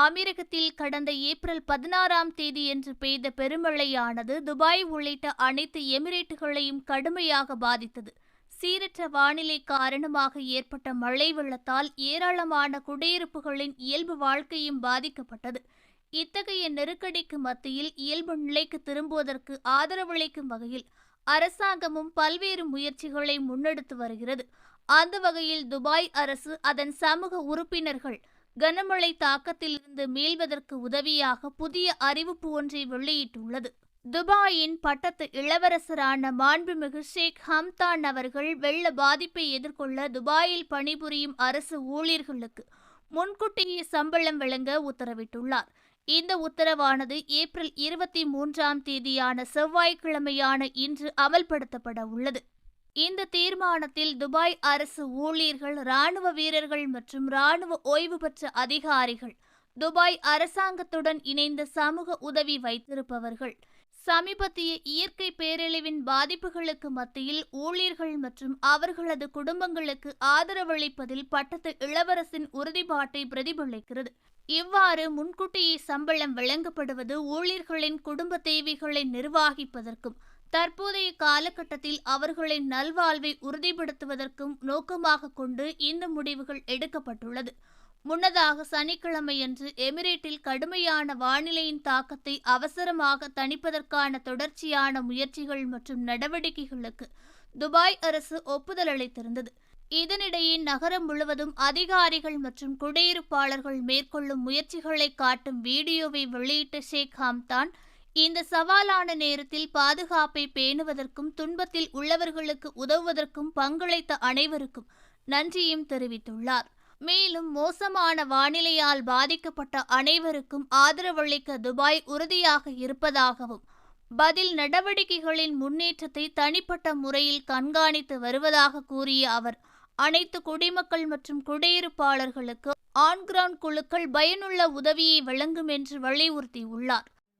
அமீரகத்தில் கடந்த ஏப்ரல் பதினாறாம் தேதியன்று பெய்த பெருமழையானது துபாய் உள்ளிட்ட அனைத்து எமிரேட்டுகளையும் கடுமையாக பாதித்தது. சீரற்ற வானிலை காரணமாக ஏற்பட்ட மழை வெள்ளத்தால் ஏராளமான குடியிருப்புகளின் இயல்பு வாழ்க்கையும் பாதிக்கப்பட்டது. இத்தகைய நெருக்கடிக்கு மத்தியில் இயல்பு நிலைக்கு திரும்புவதற்கு ஆதரவளிக்கும் வகையில் அரசாங்கமும் பல்வேறு முயற்சிகளை முன்னெடுத்து வருகிறது. அந்த வகையில் துபாய் அரசு அதன் சமூக உறுப்பினர்கள் கனமழை தாக்கத்திலிருந்து மீள்வதற்கு உதவியாக புதிய அறிவிப்பு ஒன்றை வெளியிட்டுள்ளது. துபாயின் பட்டத்து இளவரசரான மாண்புமிகு ஷேக் ஹம்தான் அவர்கள் வெள்ள பாதிப்பை எதிர்கொள்ள துபாயில் பணிபுரியும் அரசு ஊழியர்களுக்கு முன்கூட்டியே சம்பளம் வழங்க உத்தரவிட்டுள்ளார். இந்த உத்தரவானது ஏப்ரல் இருபத்தி மூன்றாம் தேதியான செவ்வாய்க்கிழமையான இன்று அமல்படுத்தப்பட உள்ளது. இந்த தீர்மானத்தில் துபாய் அரசு ஊழியர்கள் ராணுவ வீரர்கள் மற்றும் ராணுவ ஓய்வு பெற்ற அதிகாரிகள் துபாய் அரசாங்கத்துடன் இணைந்த சமூக உதவி வைத்திருப்பவர்கள். சமீபத்திய இயற்கை பேரழிவின் பாதிப்புகளுக்கு மத்தியில் ஊழியர்கள் மற்றும் அவர்களது குடும்பங்களுக்கு ஆதரவளிப்பதில் பட்டத்து இளவரசின் உறுதிப்பாட்டை பிரதிபலிக்கிறது. இவ்வாறு முன்கூட்டியே சம்பளம் வழங்கப்படுவது ஊழியர்களின் குடும்ப தேவைகளை நிர்வகிப்பதற்கும் தற்போதைய காலகட்டத்தில் அவர்களின் நல்வாழ்வை உறுதிப்படுத்துவதற்கும் நோக்கமாக கொண்டு இந்த முடிவுகள் எடுக்கப்பட்டுள்ளது. முன்னதாக சனிக்கிழமையன்று எமிரேட்டில் கடுமையான வானிலையின் தாக்கத்தை அவசரமாக தணிப்பதற்கான தொடர்ச்சியான முயற்சிகள் மற்றும் நடவடிக்கைகளுக்கு துபாய் அரசு ஒப்புதல் அளித்திருந்தது. இதனிடையே நகரம் முழுவதும் அதிகாரிகள் மற்றும் குடியிருப்பாளர்கள் மேற்கொள்ளும் முயற்சிகளை காட்டும் வீடியோவை வெளியிட்ட ஷேக் ஹம்தான் இந்த சவாலான நேரத்தில் பாதுகாப்பை பேணுவதற்கும் துன்பத்தில் உள்ளவர்களுக்கு உதவுவதற்கும் பங்களித்த அனைவருக்கும் நன்றியும் தெரிவித்துள்ளார். மேலும் மோசமான வானிலையால் பாதிக்கப்பட்ட அனைவருக்கும் ஆதரவளிக்க துபாய் உறுதியாக இருப்பதாகவும் பதில் நடவடிக்கைகளின் முன்னேற்றத்தை தனிப்பட்ட முறையில் கண்காணித்து வருவதாக கூறிய அவர் அனைத்து குடிமக்கள் மற்றும் குடியிருப்பாளர்களுக்கு ஆன்கிரவுண்ட் குழுக்கள் பயனுள்ள உதவியை வழங்கும் என்று வலியுறுத்தியுள்ளார்.